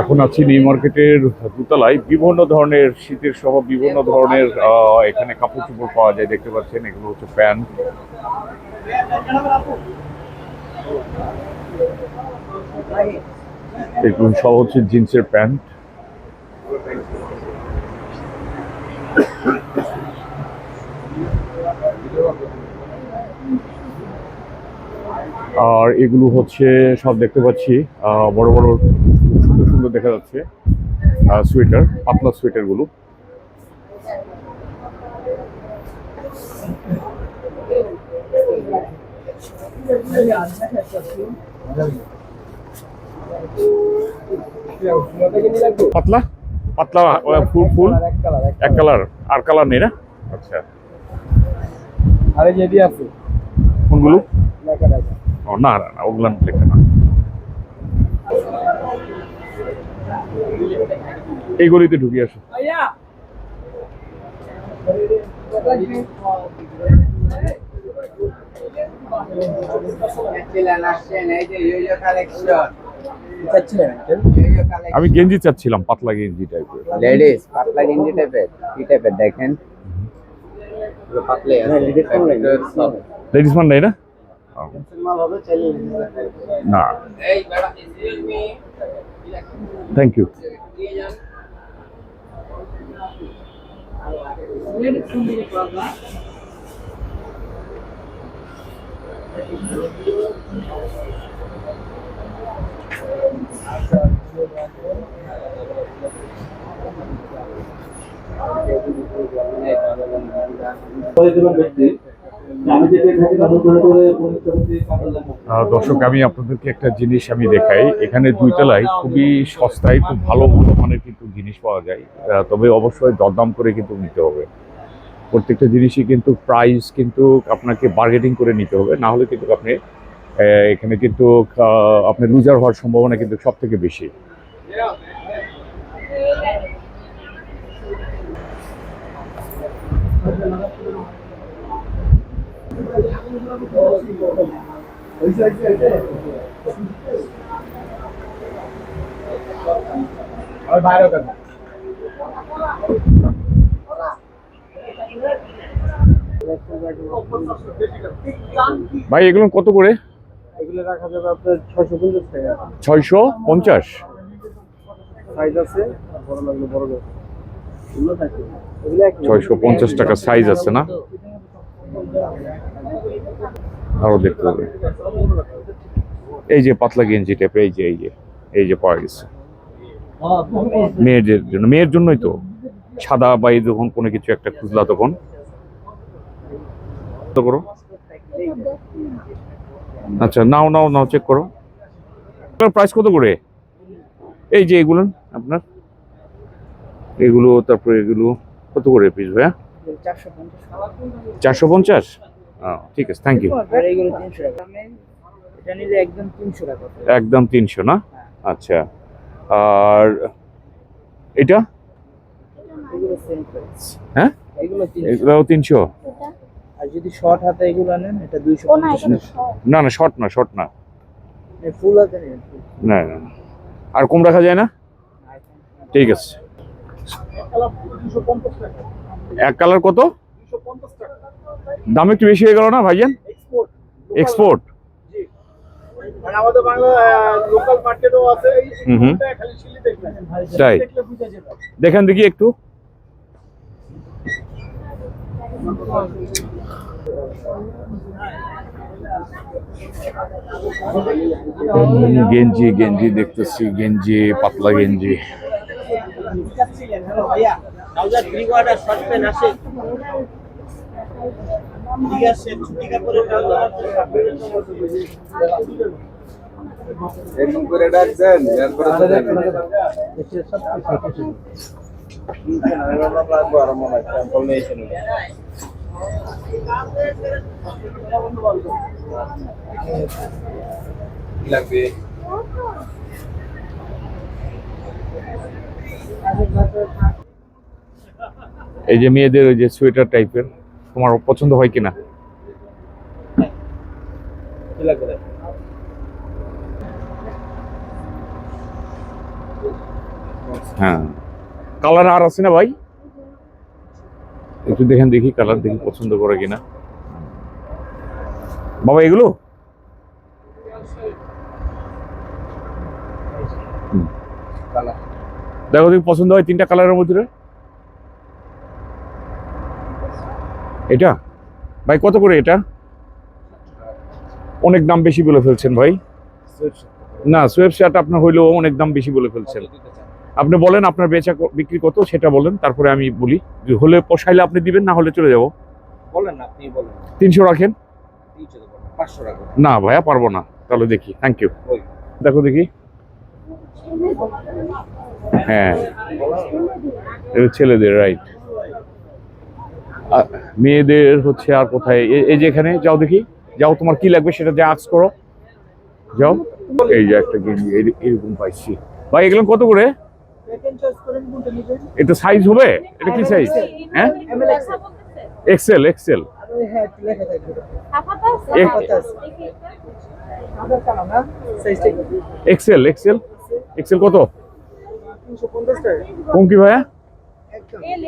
এখন আছি নিউ মার্কেটের দোতলায়। বিভিন্ন ধরনের শীতের সহ বিভিন্ন ধরনের এখানে কাপড় চোপড় পাওয়া যায়, দেখতে পাচ্ছেন, এগুলো হচ্ছে প্যান্ট। এগুলো সহ হচ্ছে জিন্সের প্যান্ট। আর এগুলো হচ্ছে, সব দেখতে পাচ্ছি বড় বড় সুন্দর দেখা যাচ্ছে। সোয়েটার পাতলা সোয়েটারগুলো। পাতলা? পাতলা ফুল ফুল। এক কালার আর কালার নেই না? আচ্ছা। আরে যদি আছে। কোনগুলো? ও না ওগুলো লেখা না। এই গলিতে ঢুকে আসো। আমি গেঞ্জি চাচ্ছিলাম পাতলা গেঞ্জি টাইপের লেডিস পাতলা গেঞ্জি টাইপের কি টাইপের দেখেন। লেডিস মান নেই না? না। থ্যাংক ইউ வீடு கும்பிடுவாங்க பெற்று দর্শক, আমি আপনাদেরকে একটা জিনিস আমি দেখাই। এখানে দুই তলায় খুবই সস্তায়, খুব ভালো ভালো মানের কিন্তু জিনিস পাওয়া যায়। তবে অবশ্যই দরদাম করে কিন্তু নিতে হবে। প্রত্যেকটা জিনিসই কিন্তু প্রাইস কিন্তু আপনাকে বার্গেটিং করে নিতে হবে। না হলে কিন্তু আপনি এখানে কিন্তু আপনি লুজার হওয়ার সম্ভাবনা কিন্তু সব থেকে বেশি। ভাই এগুলো কত করে? এগুলো রাখা যাবে আপনার ছশো পঞ্চাশ টাকা। ছয়শো পঞ্চাশ? সাইজ আছে বড় লাগলে বড় ছয়শো পঞ্চাশ টাকা সাইজ আছে না? আরও দেখতে হবে। এই যে পাতলা গেঞ্জি টাইপ এই যে এই যে এই যে পাওয়া গেছে। মেয়েদের জন্য, মেয়ের জন্যই তো। সাদা বা যখন কোনো কিছু একটা খুঁজলা তখন। করো। আচ্ছা নাও নাও নাও চেক করো। প্রাইস কত করে? এই যে এগুলো, আপনার। এগুলো, তারপরে এগুলো, কত করে পিস ভাইয়া? চারশো পঞ্চাশ। ঠিক আছে থ্যাংক ইউ তিনশো এটা নিলে একদম তিনশো টাকা একদম তিনশো না? আচ্ছা আর এটা? হ্যাঁ? এগুলো তিনশো। আর যদি শর্ট হাতে এগুলো নেন এটা দুইশো না না শর্ট না শর্ট না। ফুল হাতে না না না। আর কম রাখা যায় না? ঠিক আছে। এক কালার কত? দাম একটু বেশি হয়ে গেল না ভাইজান? এক্সপোর্ট মানে দেখবেন তাই। দেখেন দেখি একটু। গেঞ্জি গেঞ্জি দেখতেছি গেঞ্জি পাতলা গেঞ্জি। ভাইয়া। এরকম করে ডাকছেন এরপরে তো লাগবে? এই যে মেয়েদের ওই যে সোয়েটার টাইপের তোমার পছন্দ হয় কিনা? হ্যাঁ। কালার আর আছে না ভাই? একটু দেখেন দেখি কালার দেখি পছন্দ করে কিনা। বাবা এগুলো? দেখো দেখি পছন্দ হয় তিনটা কালারের মধ্যে। এটা? ভাই কত করে এটা? অনেক দাম বেশি বলে ফেলছেন ভাই। না সোয়েব শার্ট আপনার হইলেও অনেক দাম বেশি বলে ফেলছেন। আপনি বলেন আপনার বেচা বিক্রি কত সেটা বলেন তারপরে আমি বলি। হলে পোষাইলে আপনি দিবেন না হলে চলে যাব। বলেন না আপনি বলেন তিনশো রাখেন? না ভাইয়া পারব না। তাহলে দেখি থ্যাংক ইউ দেখো দেখি। হ্যাঁ। ছেলেদের রাইট মেয়েদের হচ্ছে আর কোথায়? এ- এই যে এখানে যাও দেখি। যাও তোমার কি লাগবে সেটা যা আক্স করো। যাও। এই যে একটা গেঞ্জি এরকম পাইছি। ভাই এগুলো কত করে? এটা সাইজ হবে? এটা কি সাইজ হ্যাঁ? XL XL XL XL XL কত? কম কি ভাইয়া?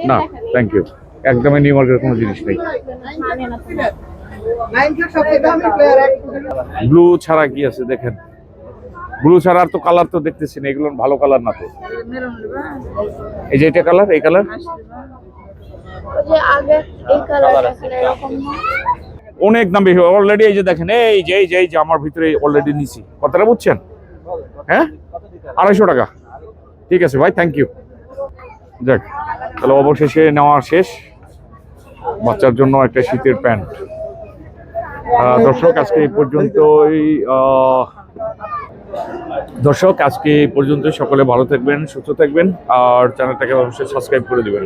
না থ্যাংক ইউ একদমই নিউ মার্কেটের কোনো জিনিস নেই। ব্লু ছাড়া কি আছে দেখেন? ব্লু ছাড়া আর তো কালার তো দেখতেছি না, এগুলো ভালো কালার না তো। এই যে এটা কালার এই কালার অনেক দাম বেশি অলরেডি এই যে দেখেন, এই যে এই যে এই যে আমার ভিতরে অলরেডি নিছি। কথাটা বুঝছেন? হ্যাঁ? আড়াইশো টাকা। ঠিক আছে ভাই থ্যাংক ইউ যাক, তাহলে অবশেষে নেওয়া শেষ। বাচ্চার জন্য একটা শীতের প্যান্ট। দর্শক, আজকে এই পর্যন্তই দর্শক, আজকে এই পর্যন্ত সকলে ভালো থাকবেন, সুস্থ থাকবেন, আর চ্যানেলটাকে অবশ্যই সাবস্ক্রাইব করে দিবেন।